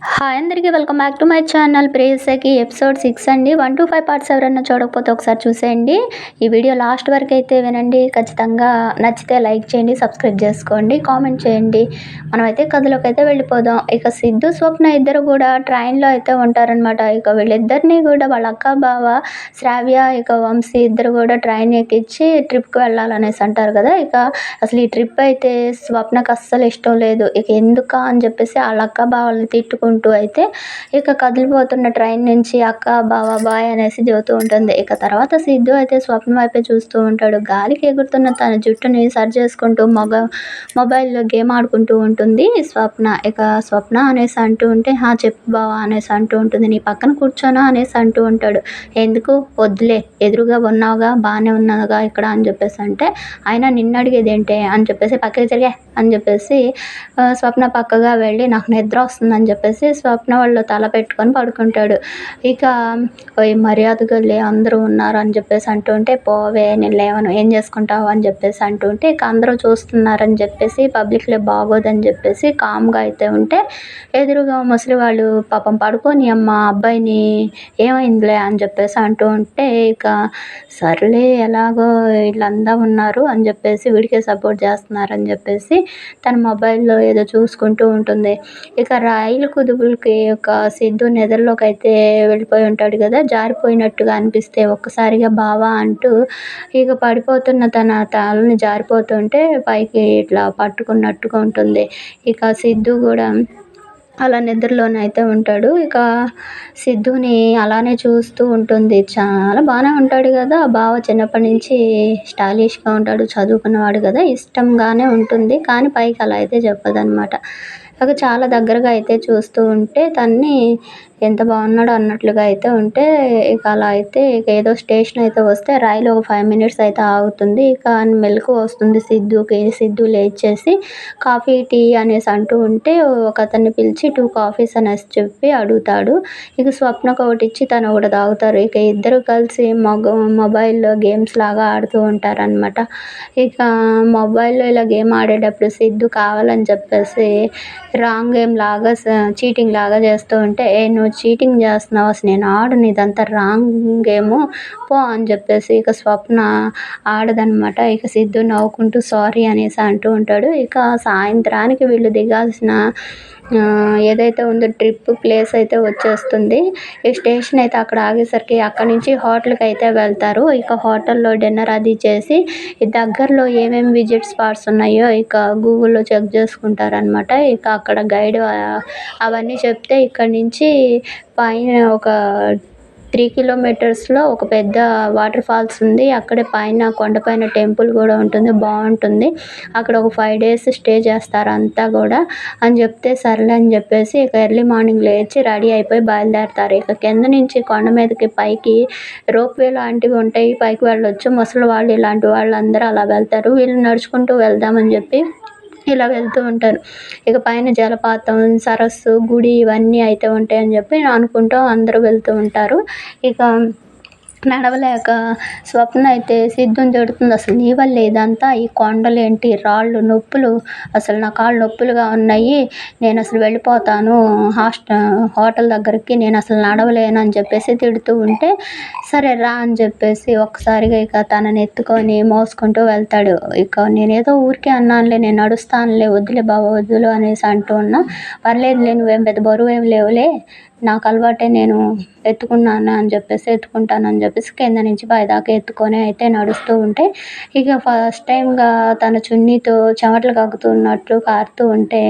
Hi అందరికీ welcome back to my channel ప్రేయసకి episode six అండి. One two five parts ఎవరైనా చూడకపోతే ఒకసారి చూసేయండి. ఈ వీడియో లాస్ట్ వరకు అయితే వినండి. ఖచ్చితంగా నచ్చితే లైక్ చేయండి సబ్స్క్రైబ్ చేసుకోండి కామెంట్ చేయండి. మనమైతే కథలోకి అయితే వెళ్ళిపోదాం. ఇక సిద్ధు స్వప్న ఇద్దరు కూడా ట్రైన్లో అయితే ఉంటారనమాట ఇక వీళ్ళిద్దరిని కూడా వాళ్ళ అక్క బావ శ్రావ్య ఇక వంశీ ఇద్దరు కూడా ట్రైన్ ఎక్కించి ట్రిప్కి వెళ్ళాలనేసి అంటారు కదా. ఇక అసలు ఈ ట్రిప్ అయితే స్వప్నకు అస్సలు ఇష్టం లేదు. ఇక ఎందుకా అని చెప్పేసి వాళ్ళ అక్క బావల్ని తిట్టుకుంటూ అయితే ఇక కదిలిపోతున్న ట్రైన్ నుంచి అక్క బావ బాయ్ అనేసి చెబుతూ ఉంటుంది. ఇక తర్వాత సిద్ధు అయితే స్వప్న వైపే చూస్తూ ఉంటాడు. గాలికి ఎగురుతున్న తన జుట్టుని సరి చేసుకుంటూ మొగ మొబైల్లో గేమ్ ఆడుకుంటూ ఉంటుంది స్వప్న. ఇక స్వప్న అనేసి అంటూ ఉంటే హా చెప్పు బావా అనేసి అంటూ ఉంటుంది. నీ పక్కన కూర్చోనా అనేసి అంటూ ఉంటాడు. ఎందుకు? వద్దులే ఎదురుగా ఉన్నావుగా బాగానే ఉన్నావుగా ఇక్కడ అని చెప్పేసి అంటే ఆయన నిన్ను అడిగేది ఏంటి అని చెప్పేసి పక్కకి తిరిగే అని చెప్పేసి స్వప్న పక్కగా వెళ్ళి నాకు నిద్ర వస్తుందని చెప్పేసి స్వప్న వాళ్ళు తల పెట్టుకొని పడుకుంటాడు. ఇక ఓయ్ మర్యాదగా లే అందరూ ఉన్నారు అని చెప్పేసి అంటుంటే పోవే నేను లేవను ఏం చేసుకుంటావు అని చెప్పేసి అంటుంటే ఇక అందరూ చూస్తున్నారని చెప్పేసి పబ్లిక్లో బాగోదని చెప్పేసి కామ్గా అయితే ఉంటే ఎదురుగా ముసలి వాళ్ళు పాపం పడుకొని అమ్మ అబ్బాయిని ఏమైందిలే అని చెప్పేసి అంటూ ఉంటే ఇక సర్లే ఎలాగో వీళ్ళందా ఉన్నారు అని చెప్పేసి వీడికే సపోర్ట్ చేస్తున్నారని చెప్పేసి తన మొబైల్లో ఏదో చూసుకుంటూ ఉంటుంది. ఇక రైలుకు కుదుపులకి ఒక సిద్ధు నిద్రలోకి అయితే వెళ్ళిపోయి ఉంటాడు కదా జారిపోయినట్టుగా అనిపిస్తే ఒక్కసారిగా బావా అంటూ ఇక పడిపోతున్న తన తలని జారిపోతుంటే పైకి ఇట్లా పట్టుకున్నట్టుగా ఉంటుంది. ఇక సిద్ధు కూడా అలా నిద్రలోనైతే ఉంటాడు. ఇక సిద్ధుని అలానే చూస్తూ ఉంటుంది. చాలా బాగానే ఉంటాడు కదా. బావ చిన్నప్పటి నుంచి స్టైలిష్గా ఉంటాడు చదువుకున్నవాడు కదా. ఇష్టంగానే ఉంటుంది. కానీ పైకి అలా అయితే చెప్పదనమాట. ఇక చాలా దగ్గరగా అయితే చూస్తూ ఉంటే తన్ని ఎంత బాగున్నాడు అన్నట్లుగా అయితే ఉంటే ఇక అలా అయితే ఇక ఏదో స్టేషన్ అయితే వస్తే రైలు ఒక ఫైవ్ మినిట్స్ అయితే ఆగుతుంది. ఇక మెలకు వస్తుంది సిద్ధుకి. సిద్ధు లేచేసి కాఫీ టీ అనేసి అంటూ ఉంటే ఒక అతన్ని పిలిచి టూ కాఫీస్ అనేసి చెప్పి అడుగుతాడు. ఇక స్వప్నకు ఒకటి ఇచ్చి తను ఒకటి తాగుతారు. ఇక ఇద్దరు కలిసి మగ మొబైల్లో గేమ్స్ లాగా ఆడుతూ ఉంటారనమాట ఇక మొబైల్లో ఇలా గేమ్ ఆడేటప్పుడు సిద్ధు కావాలని చెప్పేసి రాంగ్ గేమ్ లాగా చీటింగ్ లాగా చేస్తూ ఉంటే ఏ నువ్వు చీటింగ్ చేస్తున్నావు అసలు నేను ఆడను ఇదంతా రాంగ్ గేమ్ పో అని చెప్పేసి ఇక స్వప్న ఆడదనమాట. ఇక సిద్ధు నవ్వుకుంటూ సారీ అనేసి అంటూ ఉంటాడు. ఇక సాయంత్రానికి వీళ్ళు దిగాల్సిన ఏదైతే ఉందో ట్రిప్ ప్లేస్ అయితే వచ్చేస్తుంది. ఈ స్టేషన్ అయితే అక్కడ ఆగేసరికి అక్కడ నుంచి హోటల్కి అయితే వెళ్తారు. ఇక హోటల్లో డిన్నర్ అది చేసి ఈ దగ్గరలో ఏమేమి విజిట్ స్పాట్స్ ఉన్నాయో ఇక గూగుల్లో చెక్ చేసుకుంటారనమాట ఇక అక్కడ గైడ్ అవన్నీ చెప్తే ఇక్కడ నుంచి పైన ఒక త్రీ కిలోమీటర్స్లో ఒక పెద్ద వాటర్ ఫాల్స్ ఉంది. అక్కడే పైన కొండపైన టెంపుల్ కూడా ఉంటుంది. బాగుంటుంది. అక్కడ ఒక ఫైవ్ డేస్ స్టే చేస్తారు అంతా కూడా. అని చెప్తే సర్లే అని చెప్పేసి ఇక ఎర్లీ మార్నింగ్ లేచి రెడీ అయిపోయి బయలుదేరుతారు. ఇక కింద నుంచి కొండ మీదకి పైకి రోప్వే లాంటివి ఉంటాయి. పైకి వెళ్ళొచ్చు. ముసలి వాళ్ళు ఇలాంటి వాళ్ళందరూ అలా వెళ్తారు. వీళ్ళు నడుచుకుంటూ వెళ్దామని చెప్పి ఇలా వెళ్తూ ఉంటారు. ఇక పైన జలపాతం సరస్సు గుడి ఇవన్నీ అయితే ఉంటాయని చెప్పి అనుకుంటూ అందరూ వెళ్తూ ఉంటారు. ఇక నడవలేక స్వప్న అయితే సిద్ధుని తిడుతుంది అసలు నీ వల్ల ఇదంతా? ఈ కొండలేంటి? రాళ్ళు నొప్పులు. అసలు నా కాళ్ళు నొప్పులుగా ఉన్నాయి. నేను అసలు వెళ్ళిపోతాను. హాస్ట హోటల్ దగ్గరికి. నేను అసలు నడవలేను అని చెప్పేసి తిడుతూ ఉంటే సరే రా అని చెప్పేసి ఒక్కసారిగా ఇక తనని ఎత్తుకొని మోసుకుంటూ వెళ్తాడు. ఇక నేనేదో ఊరికే అన్నానులే నేను నడుస్తానులే వద్దులే బాబా వద్దులు అనేసి అంటూ ఉన్నా. పర్లేదులే నువ్వేం పెద్ద బరువు ఏం లేవులే. నాకు అలవాటే నేను ఎత్తుకున్నాను అని చెప్పేసి ఎత్తుకుంటాను అని చెప్పేసి కింద నుంచి పైదాకా ఎత్తుకొని అయితే నడుస్తూ ఉంటే ఇక ఫస్ట్ టైంగా తన చున్నీతో చెమటలు కక్కుతున్నట్లు కారుతూ ఉంటే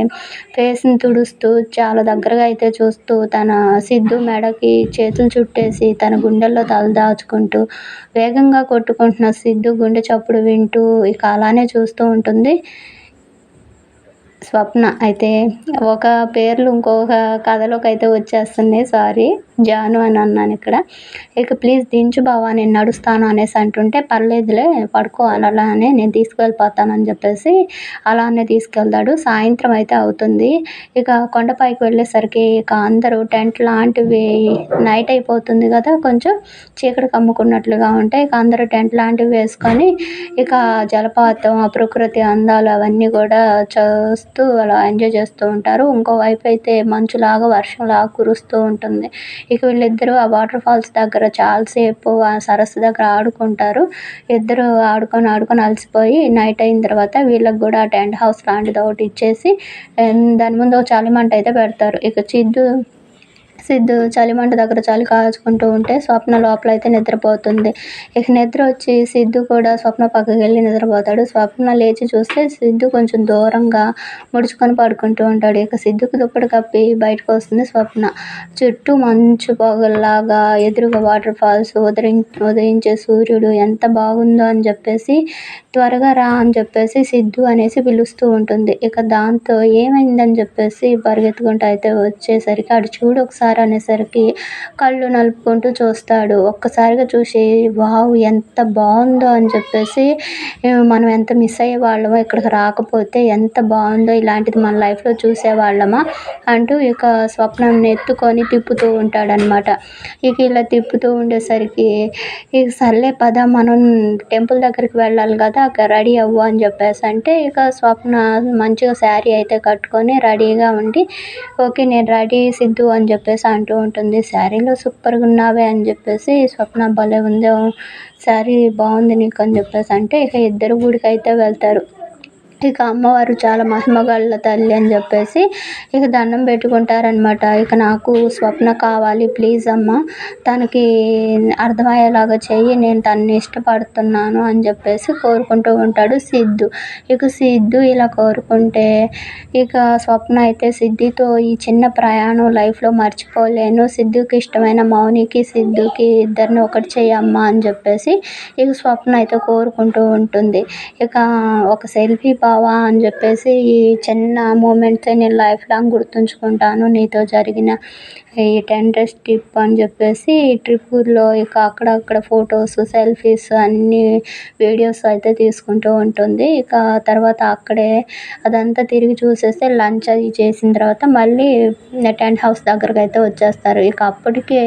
ఫేస్ని తుడుస్తూ చాలా దగ్గరగా అయితే చూస్తూ తన సిద్ధు మెడకి చేతులు చుట్టేసి తన గుండెల్లో తల దాచుకుంటూ వేగంగా కొట్టుకుంటున్న సిద్ధు గుండె చప్పుడు వింటూ ఇక అలానే చూస్తూ ఉంటుంది. స్వప్న. అయితే ఒక పేర్లు ఇంకొక కథలోకి అయితే వచ్చేస్తున్నాయి. సారీ జాను అని అన్నాను ఇక్కడ. ఇక ప్లీజ్ దించు బావా నేను నడుస్తాను అనేసి అంటుంటే పర్లేదులే పడుకో అలానే నేను తీసుకువెళ్ళిపోతాను అని చెప్పేసి అలానే తీసుకెళ్తాడు. సాయంత్రం అయితే అవుతుంది. ఇక కొండపైకి వెళ్ళేసరికి ఇక అందరూ టెంట్ లాంటివి నైట్ అయిపోతుంది కదా కొంచెం చీకటి కమ్ముకున్నట్లుగా ఉంటాయి ఇక అందరూ టెంట్ లాంటివి వేసుకొని ఇక జలపాతం ఆ ప్రకృతి అందాలు అవన్నీ కూడా చూస్తూ అలా ఎంజాయ్ చేస్తూ ఉంటారు. ఇంకోవైపు అయితే మంచులాగా వర్షంలాగా కురుస్తూ ఉంటుంది. ఇక వీళ్ళిద్దరూ ఆ వాటర్ ఫాల్స్ దగ్గర చాలాసేపు ఆ సరస్సు దగ్గర ఆడుకుంటారు. ఇద్దరు ఆడుకొని ఆడుకొని అలసిపోయి నైట్ అయిన తర్వాత వీళ్ళకి కూడా టెంట్ హౌస్ లాంటిది ఒకటి ఇచ్చేసి దాని ముందు ఒక చలిమంట అయితే పెడతారు. ఇక చిద్దు సిద్ధు చలిమంట దగ్గర చలి కాచుకుంటూ ఉంటే స్వప్న లోపల అయితే నిద్రపోతుంది. ఇక నిద్ర వచ్చి సిద్ధు కూడా స్వప్న పక్కకి వెళ్ళి నిద్రపోతాడు. స్వప్న లేచి చూస్తే సిద్ధు కొంచెం దూరంగా ముడుచుకొని పడుకుంటూ ఉంటాడు. ఇక సిద్ధుకు దుప్పటి కప్పి బయటకు వస్తుంది స్వప్న. చుట్టూ మంచు పొగల్లాగా ఎదురుగా వాటర్ ఫాల్స్ ఉదరి ఉదయించే సూర్యుడు ఎంత బాగుందో అని చెప్పేసి త్వరగా రా అని చెప్పేసి సిద్ధు అనేసి పిలుస్తూ ఉంటుంది. ఇక దాంతో ఏమైందని చెప్పేసి పరిగెత్తుకుంటూ అయితే వచ్చేసరికి అటు చూడు ఒకసారి అనేసరికి కళ్ళు నలుపుకుంటూ చూస్తాడు. ఒక్కసారిగా చూసి వావ్ ఎంత బాగుందో అని చెప్పేసి మనం ఎంత మిస్ అయ్యే వాళ్ళమో ఇక్కడికి రాకపోతే ఎంత బాగుందో ఇలాంటిది మన లైఫ్లో చూసేవాళ్ళమా అంటూ ఇక స్వప్నం ఎత్తుకొని తిప్పుతూ ఉంటాడనమాట ఇక ఇలా తిప్పుతూ ఉండేసరికి ఇక సర్లే పద మనం టెంపుల్ దగ్గరికి వెళ్ళాలి కదా అక్కడ రెడీ అవ్వు అని చెప్పేసి అంటే ఇక స్వప్న మంచిగా శారీ అయితే కట్టుకొని రెడీగా ఉండి ఓకే నేను రెడీ సిద్ధు అని చెప్పేసి అంటూ ఉంటుంది. శారీలో సూపర్గా ఉన్నావే అని చెప్పేసి స్వప్న భలే ఉంది శారీ బాగుంది నీకు అని చెప్పేసి అంటే ఇక ఇద్దరు గుడికి అయితే వెళ్తారు. ఇక అమ్మవారు చాలా మహిమగల తల్లి అని చెప్పేసి ఇక దండం పెట్టుకుంటారనమాట ఇక నాకు స్వప్న కావాలి ప్లీజ్ అమ్మ. తనకి అర్థమయ్యేలాగా చెయ్యి నేను తనని ఇష్టపడుతున్నాను అని చెప్పేసి కోరుకుంటూ ఉంటాడు సిద్ధు. ఇక సిద్ధు ఇలా కోరుకుంటే ఇక స్వప్న అయితే సిద్ధితో ఈ చిన్న ప్రయాణం లైఫ్లో మర్చిపోలేను. సిద్ధుకి ఇష్టమైన మౌనికి సిద్ధుకి ఇద్దరిని ఒకటి చేయమ్మా అని చెప్పేసి ఇక స్వప్న అయితే కోరుకుంటూ ఉంటుంది. ఇక ఒక సెల్ఫీ బావా అని చెప్పేసి ఈ చిన్న మూమెంట్సే నేను లైఫ్ లాంగ్ గుర్తుంచుకుంటాను. నీతో జరిగిన ఈ టెన్ డేస్ ట్రిప్ అని చెప్పేసి ట్రిప్పులో ఇక అక్కడక్కడ ఫొటోస్ సెల్ఫీస్ అన్నీ వీడియోస్ అయితే తీసుకుంటూ ఉంటుంది. ఇక తర్వాత అక్కడే అదంతా తిరిగి చూసేస్తే లంచ్ అది చేసిన తర్వాత మళ్ళీ టెంట్ హౌస్ దగ్గరకు అయితే వచ్చేస్తారు. ఇక అప్పటికే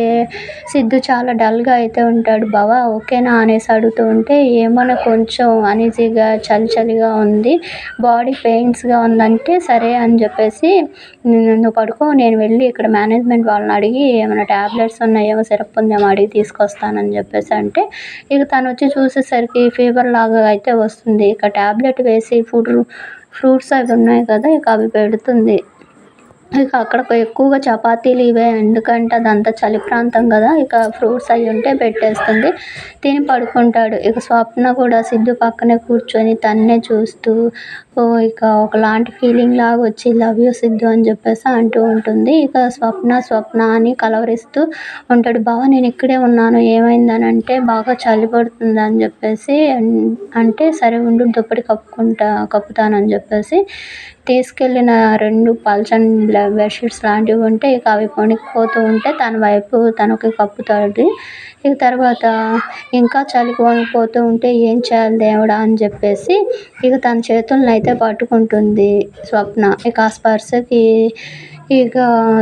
సిద్ధు చాలా డల్గా అయితే ఉంటాడు. బావా ఓకేనా అనేసి అడుగుతూ ఉంటే ఏమైనా కొంచెం అనీజీగా చలి చలిగా ఉంది బాడీ పెయిన్స్గా ఉందంటే సరే అని చెప్పేసి నువ్వు పడుకో నేను వెళ్ళి ఇక్కడ మేనేజ్మెంట్ వాళ్ళని అడిగి ఏమైనా ట్యాబ్లెట్స్ ఉన్నాయేమో సిరప్ ఉందేమో అడిగి తీసుకొస్తానని చెప్పేసి అంటే ఇక తను వచ్చి చూసేసరికి ఫీవర్ లాగా అయితే వస్తుంది. ఇక ట్యాబ్లెట్ వేసి ఫుడ్ ఫ్రూట్స్ అవి ఉన్నాయి కదా ఇక అవి పెడుతుంది. ఇక అక్కడ ఎక్కువగా చపాతీలు ఇవే. ఎందుకంటే అదంతా చలి ప్రాంతం కదా ఇక ఫ్రూట్స్ అవి ఉంటే పెట్టేస్తుంది. తిని పడుకుంటాడు. ఇక స్వప్న కూడా సిద్ధు పక్కనే కూర్చొని తన్నే చూస్తూ ఇక ఒకలాంటి ఫీలింగ్ లాగా వచ్చి లవ్ యూ సిద్ధు అని చెప్పేసి అంటూ ఉంటుంది. ఇక స్వప్న స్వప్న అని కలవరిస్తూ ఉంటాడు. బావ నేను ఇక్కడే ఉన్నాను. ఏమైందని అంటే బాగా చలి పడుతుంది అని చెప్పేసి అంటే సరే ఉండు దుప్పటి కప్పుకుంటా కప్పుతానని చెప్పేసి తీసుకెళ్ళిన రెండు పల్చన్ బెడ్షీట్స్ లాంటివి ఉంటే ఇక అవి వణికిపోతూ ఉంటే తన వైపు తనకి కప్పుతాడు. ఇక తర్వాత ఇంకా చలి వణికిపోతూ ఉంటే ఏం చేయాలి దేవుడా అని చెప్పేసి ఇక తన చేతులను అయితే పట్టుకుంటుంది స్వప్న. ఇక ఆ స్పర్శకి ఇక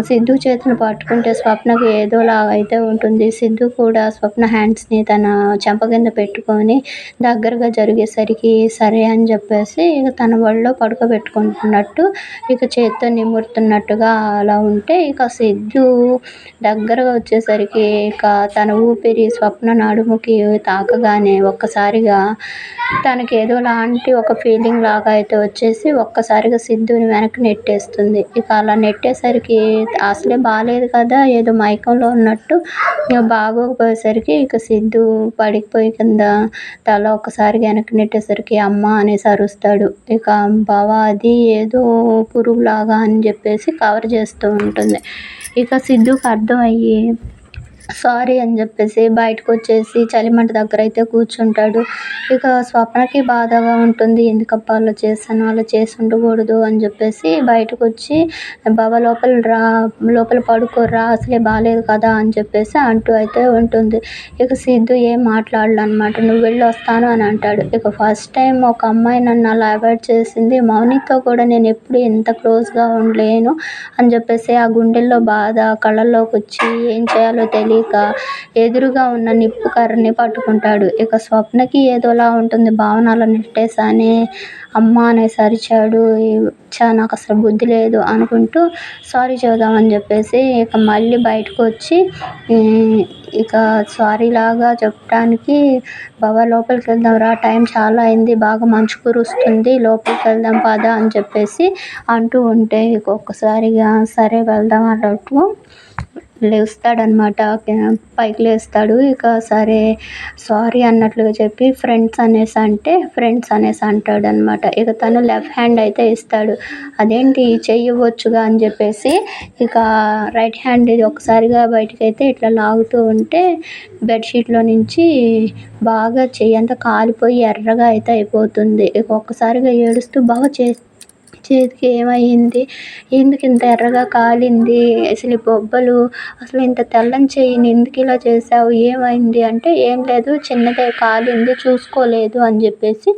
సిద్ధు చేతిని పట్టుకుంటే స్వప్నకి ఏదోలాగా అయితే ఉంటుంది. సిద్ధు కూడా స్వప్న హ్యాండ్స్ని తన చెంప కింద పెట్టుకొని దగ్గరగా జరిగేసరికి సరే అని చెప్పేసి ఇక తన వాళ్ళలో పడుకోబెట్టుకుంటున్నట్టు ఇక చేత్తో నిమురుతున్నట్టుగా అలా ఉంటే ఇక సిద్ధు దగ్గరగా వచ్చేసరికి ఇక తన ఊపిరి స్వప్న నడుముకి తాకగానే ఒక్కసారిగా తనకి ఏదో లాంటి ఒక ఫీలింగ్ లాగా అయితే వచ్చేసి ఒక్కసారిగా సిద్ధుని వెనక్కి నెట్టేస్తుంది. ఇక అలా నెట్టే నెట్టేసరికి అసలే బాగాలేదు కదా ఏదో మైకంలో ఉన్నట్టు. ఇక బాగోకపోయేసరికి ఇక సిద్ధు పడిపోయి కింద తల ఒక్కసారి వెనక్కి నెట్టేసరికి అమ్మ అనేసి అరుస్తాడు. ఇక బావ అది ఏదో పురుగులాగా అని చెప్పేసి కవర్ చేస్తూ ఉంటుంది. ఇక సిద్ధుకు అర్థమయ్యి సారీ అని చెప్పేసి బయటకు వచ్చేసి చలిమంట దగ్గర అయితే కూర్చుంటాడు. ఇక స్వప్నకి బాధగా ఉంటుంది. ఎందుకప్ప అలా చేశాను అలా చేసి ఉండకూడదు అని చెప్పేసి బయటకు వచ్చి బావ లోపల రా లోపల పడుకోరా అసలే బాగాలేదు కదా అని చెప్పేసి అంటూ అయితే ఉంటుంది. ఇక సిద్ధు ఏం మాట్లాడాలన్నమాట నువ్వు వెళ్ళి వస్తాను అని అంటాడు. ఇక ఫస్ట్ టైం ఒక అమ్మాయి నన్ను అలా అవాయిడ్ చేసింది. మౌనితో కూడా నేను ఎప్పుడు ఇంత క్లోజ్గా ఉండలేను అని చెప్పేసి ఆ గుండెల్లో బాధ కళ్ళల్లోకి వచ్చి ఏం చేయాలో ఇక ఎదురుగా ఉన్న నిప్పు కర్రని పట్టుకుంటాడు. ఇక స్వప్నకి ఏదోలా ఉంటుంది. భావన నెట్టేసానే అమ్మ అనేసి అరిచాడు చా నాకు అసలు బుద్ధి లేదు అనుకుంటూ సారీ చెబుదామని చెప్పేసి ఇక మళ్ళీ బయటకు వచ్చి ఇక సారీ లాగా చెప్పడానికి బాబా లోపలికి వెళ్దాం రా టైం చాలా అయింది బాగా మంచు కురుస్తుంది లోపలికి వెళ్దాం పద అని చెప్పేసి అంటూ ఉంటే ఇక ఒక్కసారిగా సరే వెళ్దాం అన్నట్టు లేస్తాడనమాట పైకి లేస్తాడు. ఇక సరే సారీ అన్నట్లుగా చెప్పి ఫ్రెండ్స్ అనేసి అంటే ఫ్రెండ్స్ అనేసి అంటాడనమాట ఇక తను లెఫ్ట్ హ్యాండ్ అయితే ఇస్తాడు. అదేంటి చెయ్యవచ్చుగా అని చెప్పేసి ఇక రైట్ హ్యాండ్ ఇది ఒకసారిగా బయటకు అయితే ఇట్లా లాగుతూ ఉంటే బెడ్షీట్లో నుంచి బాగా చెయ్యి అంతా కాలిపోయి ఎర్రగా అయితే అయిపోతుంది. ఇక ఒక్కసారిగా ఏడుస్తూ బాగా చే చేతికి ఏమైంది? ఎందుకు ఇంత ఎర్రగా కాలింది? అసలు ఈ బొబ్బలు అసలు ఇంత తెల్లని చెయ్యిని ఎందుకు ఇలా చేసావు ఏమైంది? అంటే ఏం లేదు చిన్నదే కాలింది చూసుకోలేదు అని చెప్పేసి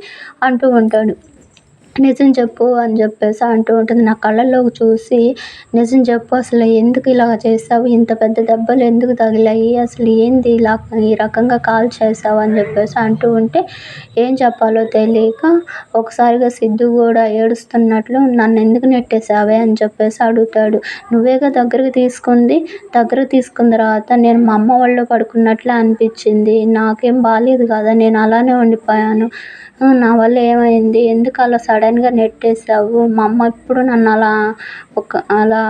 అంటూ ఉంటాడు. నిజం చెప్పు అని చెప్పేసి అంటూ ఉంటుంది. నా కళ్ళల్లోకి చూసి నిజం చెప్పు అసలు ఎందుకు ఇలా చేసావు? ఇంత పెద్ద దెబ్బలు ఎందుకు తగిలాయి? అసలు ఏంది ఇలా ఈ రకంగా కాల్ చేసావు అని చెప్పేసి అంటూ ఉంటే ఏం చెప్పాలో తెలియక ఒకసారిగా సిద్ధు కూడా ఏడుస్తున్నట్లు నన్ను ఎందుకు నెట్టేసావే అని చెప్పేసి అడుగుతాడు. నువ్వేగా దగ్గరకు తీసుకుంది? దగ్గరకు తీసుకున్న తర్వాత నేను మా అమ్మ వాళ్ళు పడుకున్నట్లే అనిపించింది. నాకేం బాగాలేదు కదా నేను అలానే ఉండిపోయాను. నా వల్ల ఏమైంది? ఎందుకు అలా సడన్గా నెట్టేసావు మా అమ్మ ఎప్పుడు నన్ను అలా ఒక అలా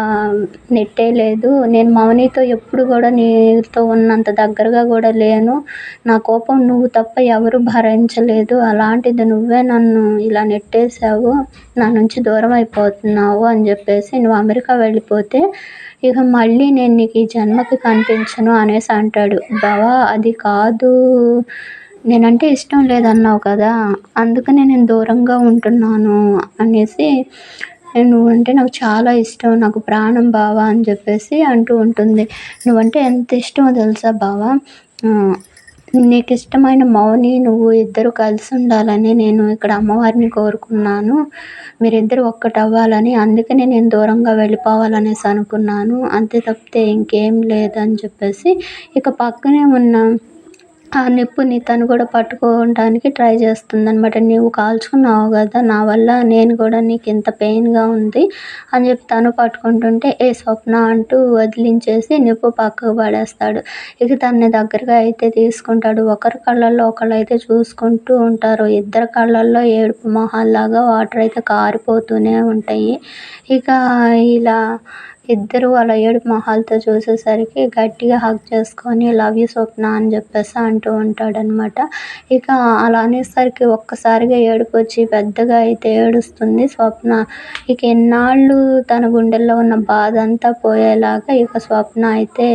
నెట్టేయలేదు నేను మౌనితో ఎప్పుడు కూడా నీతో ఉన్నంత దగ్గరగా కూడా లేను. నా కోపం నువ్వు తప్ప ఎవరు భరించలేదు. అలాంటిది నువ్వే నన్ను ఇలా నెట్టేసావు నా నుంచి దూరం అయిపోతున్నావు అని చెప్పేసి నువ్వు అమెరికా వెళ్ళిపోతే ఇక మళ్ళీ నేను నీకు ఈ జన్మకి కనిపించను అనేసి అంటాడు. బావా అది కాదు. నేనంటే ఇష్టం లేదన్నావు కదా అందుకనే నేను దూరంగా ఉంటున్నాను అనేసి నువ్వంటే నాకు చాలా ఇష్టం నాకు ప్రాణం బావ అని చెప్పేసి అంటూ ఉంటుంది. నువ్వంటే ఎంత ఇష్టమో తెలుసా బావ? నీకు ఇష్టమైన మౌని నువ్వు ఇద్దరు కలిసి ఉండాలని నేను ఇక్కడ అమ్మవారిని కోరుకున్నాను. మీరిద్దరు ఒక్కటవ్వాలని అందుకనే నేను దూరంగా వెళ్ళిపోవాలనేసి అనుకున్నాను. అంతే తప్పితే ఇంకేం లేదని చెప్పేసి ఇక పక్కనే ఉన్న ఆ నిప్పుని తను కూడా పట్టుకోవడానికి ట్రై చేస్తుందనమాట నీవు కాల్చుకున్నావు కదా నా వల్ల నేను కూడా నీకు ఇంత పెయిన్గా ఉంది అని చెప్పి తను పట్టుకుంటుంటే ఏ స్వప్న అంటూ వదిలించేసి నిప్పు పక్కకు పడేస్తాడు. ఇక తన్ని దగ్గరగా అయితే తీసుకుంటాడు. ఒకరి కళ్ళల్లో ఒకళ్ళు అయితే చూసుకుంటూ ఉంటారు. ఇద్దరు కళ్ళల్లో ఏడుపు మొహాల్లాగా వాటర్ అయితే కారిపోతూనే ఉంటాయి. ఇక ఇలా ఇద్దరు వాళ్ళ ఏడుపు మొహాలతో చూసేసరికి గట్టిగా హగ్ చేసుకొని లవ్ యూ స్వప్న అని చెప్పేసి అంటూ ఉంటాడనమాట ఇక అలా అనేసరికి ఒక్కసారిగా ఏడుపు వచ్చి పెద్దగా అయితే ఏడుస్తుంది స్వప్న. ఇక ఎన్నాళ్ళు తన గుండెల్లో ఉన్న బాధ అంతా పోయేలాగా ఇక స్వప్న అయితే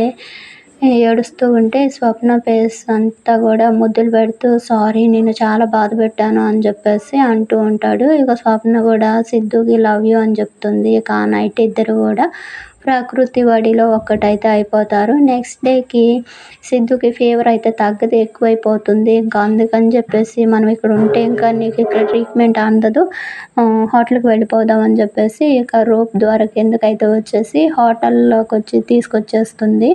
ఏడుస్తూ ఉంటే స్వప్న ఫేస్ అంతా కూడా ముద్దులు పెడుతూ సారీ నేను చాలా బాధ పెట్టాను అని చెప్పేసి అంటూ ఉంటాడు. ఇక స్వప్న కూడా సిద్ధుకి లవ్ యూ అని చెప్తుంది. ఇక ఆ నైట్ ఇద్దరు కూడా ప్రకృతి వడిలో ఒక్కటైతే అయిపోతారు. నెక్స్ట్ డేకి సిద్ధుకి ఫీవర్ అయితే తగ్గదు ఎక్కువైపోతుంది. ఇంకా అందుకని చెప్పేసి మనం ఇక్కడ ఉంటే ఇంకా నీకు ఇక్కడ ట్రీట్మెంట్ అందదు. హోటల్కి వెళ్ళిపోదాం అని చెప్పేసి ఇక రోప్ ద్వారా కిందకైతే వచ్చేసి హోటల్లోకి వచ్చి తీసుకొచ్చేస్తుంది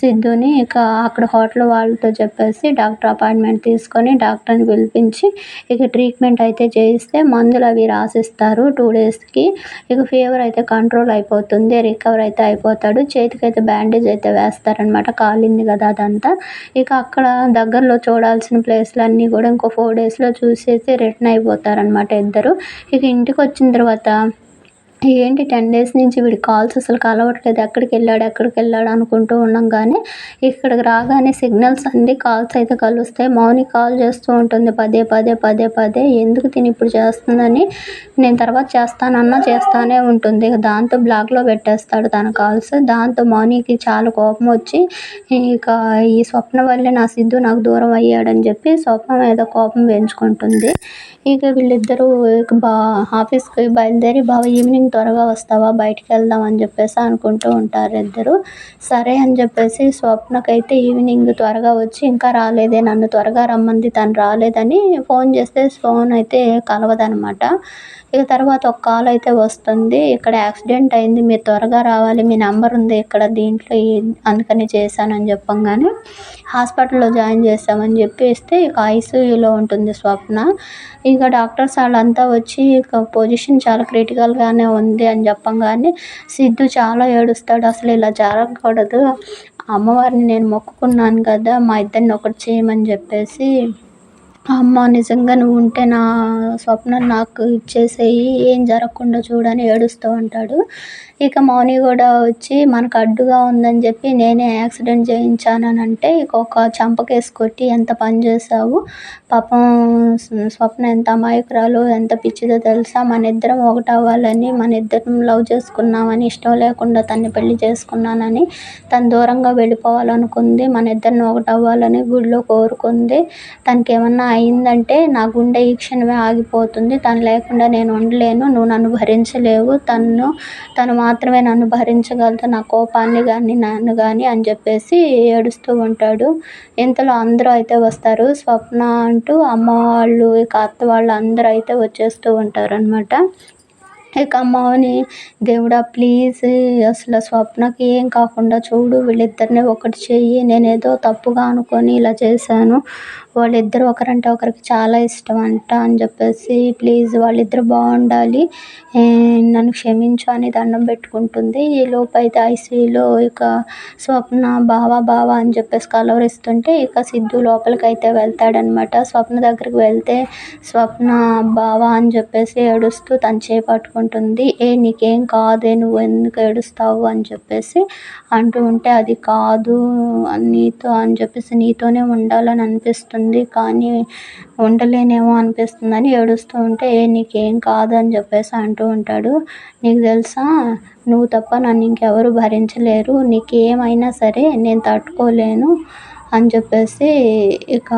సిద్ధుని. ఇక అక్కడ హోటల్ వాళ్ళతో చెప్పేసి డాక్టర్ అపాయింట్మెంట్ తీసుకొని డాక్టర్ని పిలిపించి ఇక ట్రీట్మెంట్ అయితే చేయిస్తే మందులు అవి రాసిస్తారు టూ డేస్కి. ఇక ఫీవర్ అయితే కంట్రోల్ అయిపోతుంది రికవర్ అయితే అయిపోతాడు. చేతికైతే బ్యాండేజ్ అయితే వేస్తారనమాట కాలింది కదా అదంతా. ఇక అక్కడ దగ్గరలో చూడాల్సిన ప్లేస్లు అన్నీ కూడా ఇంకో ఫోర్ డేస్లో చూసేసి రిటర్న్ అయిపోతారనమాట ఇద్దరు. ఇక ఇంటికి వచ్చిన తర్వాత ఏంటి టెన్ డేస్ నుంచి వీడి కాల్స్ అసలు కలవట్లేదు ఎక్కడికి వెళ్ళాడు ఎక్కడికి వెళ్ళాడు అనుకుంటూ ఉండంగానే ఇక్కడికి రాగానే సిగ్నల్స్ అంది కాల్స్ అయితే కలుస్తాయి. మౌని కాల్ చేస్తూ ఉంటుంది పదే పదే పదే పదే. ఎందుకు తిని ఇప్పుడు చేస్తుందని నేను తర్వాత చేస్తానన్నా చేస్తానే ఉంటుంది. దాంతో బ్లాక్లో పెట్టేస్తాడు తన కాల్స్. దాంతో మౌనికి చాలా కోపం వచ్చి ఇక ఈ స్వప్న వల్లే నా సిద్ధు నాకు దూరం అయ్యాడని చెప్పి స్వప్న మీద కోపం పెంచుకుంటుంది. ఇక వీళ్ళిద్దరూ బా ఆఫీస్కి బయలుదేరి బాగా ఈవినింగ్ త్వరగా వస్తావా? బయటికి వెళ్దాం అని చెప్పేసి అనుకుంటూ ఉంటారు ఇద్దరు. సరే అని చెప్పేసి స్వప్నకైతే ఈవినింగ్ త్వరగా వచ్చి ఇంకా రాలేదే నన్ను త్వరగా రమ్మంది తను రాలేదని ఫోన్ చేస్తే ఫోన్ అయితే కలవదనమాట. ఇక తర్వాత ఒక కాల్ అయితే వస్తుంది. ఇక్కడ యాక్సిడెంట్ అయింది మీరు త్వరగా రావాలి మీ నెంబర్ ఉంది ఇక్కడ దీంట్లో అందుకని చేశానని చెప్పంగానే హాస్పిటల్లో జాయిన్ చేస్తామని చెప్పేస్తే ఇక ఐసీయూలో ఉంటుంది స్వప్న. ఇక డాక్టర్స్ వాళ్ళంతా వచ్చి ఇక పొజిషన్ చాలా క్రిటికల్గానే ఉంది అని చెప్పంగానే సిద్ధు చాలా ఏడుస్తాడు. అసలు ఇలా జరగకూడదు. అమ్మవారిని నేను మొక్కుకున్నాను కదా మా ఇద్దరిని ఒకటి చేయమని చెప్పేసి అమ్మ నిజంగా నువ్వు ఉంటే నా స్వప్నం నాకు ఇచ్చేసేయి ఏం జరగకుండా చూడని ఏడుస్తూ ఉంటాడు. ఇక మౌని కూడా వచ్చి మనకు అడ్డుగా ఉందని చెప్పి నేనే యాక్సిడెంట్ చేయించానని అంటే ఇక ఒక చంపకేసి కొట్టి ఎంత పని చేసావు పాపం స్వప్న ఎంత అమాయకురాలు ఎంత పిచ్చిదో తెలుసా? మన ఇద్దరం ఒకటవ్వాలని మన ఇద్దరం లవ్ చేసుకున్నామని ఇష్టం లేకుండా తన్ని పెళ్ళి చేసుకున్నానని తను దూరంగా వెళ్ళిపోవాలనుకుంది మన ఇద్దరిని ఒకటవ్వాలని గుడిలో కోరుకుంది. తనకేమన్నా అయిందంటే నా గుండె ఈ క్షణమే ఆగిపోతుంది. తను లేకుండా నేను ఉండలేను. నువ్వు నన్ను భరించలేవు. తను తను మాత్రమే నన్ను భరించగలదు. నా కోపాన్ని కానీ నన్ను కానీ అని చెప్పేసి ఏడుస్తూ ఉంటాడు. ఇంతలో అందరూ అయితే వస్తారు. స్వప్న అంటూ అమ్మ వాళ్ళు ఇక అత్త వాళ్ళు అందరూ అయితే వచ్చేస్తూ ఉంటారు అనమాట ఇక అమ్మని దేవుడా ప్లీజ్ అసలు స్వప్నకి ఏం కాకుండా చూడు. వీళ్ళిద్దరిని ఒకటి చెయ్యి. నేనేదో తప్పుగా అనుకొని ఇలా చేశాను. వాళ్ళిద్దరు ఒకరంటే ఒకరికి చాలా ఇష్టం అంట అని చెప్పేసి ప్లీజ్ వాళ్ళిద్దరు బాగుండాలి. నన్ను క్షమించు అని దండం పెట్టుకుంటుంది. ఈ లోపు అయితే ఐసీయూలో ఇక స్వప్న బావ బావ అని చెప్పేసి కలవరిస్తుంటే ఇక సిద్ధు లోపలికి అయితే వెళ్తాడనమాట స్వప్న దగ్గరికి వెళ్తే స్వప్న బావ అని చెప్పేసి ఏడుస్తూ తను చేపట్టుకుంటుంది ఏ నీకేం కాదే నువ్వు ఎందుకు ఏడుస్తావు? అని చెప్పేసి అంటూ ఉంటే అది కాదు నీతో అని చెప్పేసి నీతోనే ఉండాలని అనిపిస్తుంది. ఉంది కానీ ఉండలేనేమో అనిపిస్తుందని ఏడుస్తూ ఉంటే ఏ నీకేం కాదు అని చెప్పేసి అంటూ ఉంటాడు. నీకు తెలుసా? నువ్వు తప్ప నన్ను ఇంకెవరు భరించలేరు. నీకు ఏమైనా సరే నేను తట్టుకోలేను అని చెప్పేసి ఇక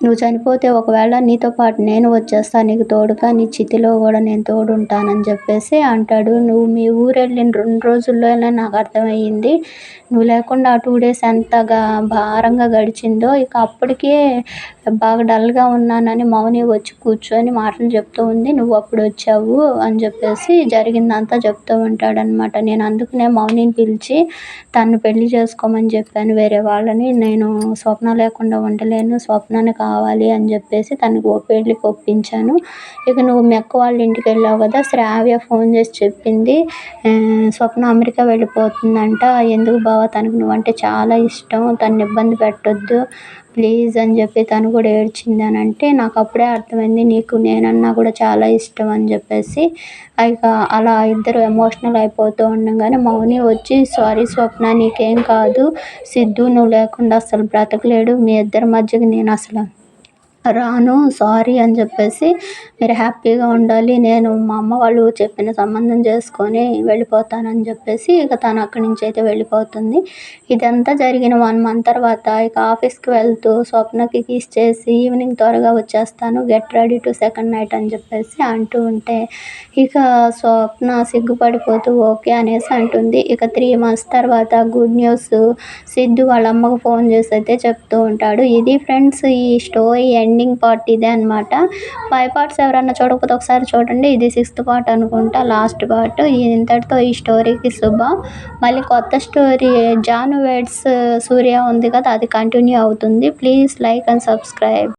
నువ్వు చనిపోతే ఒకవేళ నీతో పాటు నేను వచ్చేస్తా నీకు తోడుగా నీ చితిలో కూడా నేను తోడుంటానని చెప్పేసి అంటాడు. నువ్వు మీ ఊరు వెళ్ళిన రెండు రోజుల్లోనే నాకు అర్థమయ్యింది. నువ్వు లేకుండా ఆ టూ డేస్ ఎంతగా భారంగా గడిచిందో ఇక అప్పటికే బాగా డల్గా ఉన్నానని మౌని వచ్చి కూర్చొని మాటలు చెప్తూ ఉంది. నువ్వు అప్పుడు వచ్చావు అని చెప్పేసి జరిగిందంతా చెప్తూ ఉంటాడనమాట నేను అందుకనే మౌనిని పిలిచి తను పెళ్ళి చేసుకోమని చెప్పాను. వేరే వాళ్ళని నేను స్వప్న లేకుండా ఉండలేను. స్వప్నాన్ని కావాలి అని చెప్పేసి తనకు పెళ్ళికి ఒప్పించాను ఇక నువ్వు మీ అక్క వాళ్ళ ఇంటికి వెళ్ళావు కదా శ్రావ్య ఫోన్ చేసి చెప్పింది స్వప్న అమెరికా వెళ్ళిపోతుందంట ఎందుకు బావ తనకు నువ్వంటే చాలా ఇష్టం తను ఇబ్బంది పెట్టొద్దు ప్లీజ్ అని చెప్పి తను కూడా ఏడ్చింది అని అంటే నాకు అప్పుడే అర్థమైంది నీకు నేనన్నా కూడా చాలా ఇష్టం అని చెప్పేసి ఇక అలా ఇద్దరు ఎమోషనల్ అయిపోతూ ఉండగానే మౌని వచ్చి సారీ స్వప్న నీకేం కాదు సిద్ధు నువ్వు లేకుండా అసలు బ్రతకలేడు మీ ఇద్దరి మధ్యకి నేను అసలు రాను సారీ అని చెప్పేసి మీరు హ్యాపీగా ఉండాలి. నేను మా అమ్మ వాళ్ళు చెప్పిన సంబంధం చేసుకొని వెళ్ళిపోతానని చెప్పేసి ఇక తను అక్కడి నుంచి అయితే వెళ్ళిపోతుంది. ఇదంతా జరిగిన వన్ మంత్ తర్వాత ఇక ఆఫీస్కి వెళ్తూ స్వప్నకి కిస్ చేసి ఈవినింగ్ త్వరగా వచ్చేస్తాను get ready to second night అని చెప్పేసి అంటూ ఉంటే ఇక స్వప్న సిగ్గుపడిపోతూ ఓకే అనేసి అంటుంది. ఇక త్రీ మంత్స్ తర్వాత గుడ్ న్యూస్ సిద్ధు వాళ్ళ అమ్మకు ఫోన్ చేసి అయితే చెప్తూ ఉంటాడు. ఇది ఫ్రెండ్స్ ఈ స్టోరీ ఎండింగ్ పార్ట్ ఇదే అనమాట ఫైవ్ పార్ట్స్ ఎవరన్నా చూడకపోతే ఒకసారి చూడండి. ఇది సిక్స్త్ పార్ట్ అనుకుంటా లాస్ట్ పార్ట్. ఇంతటితో ఈ స్టోరీకి శుభ. మళ్ళీ కొత్త స్టోరీ జాను వెడ్స్ సూర్య ఉంది కదా అది కంటిన్యూ అవుతుంది. Please like and subscribe.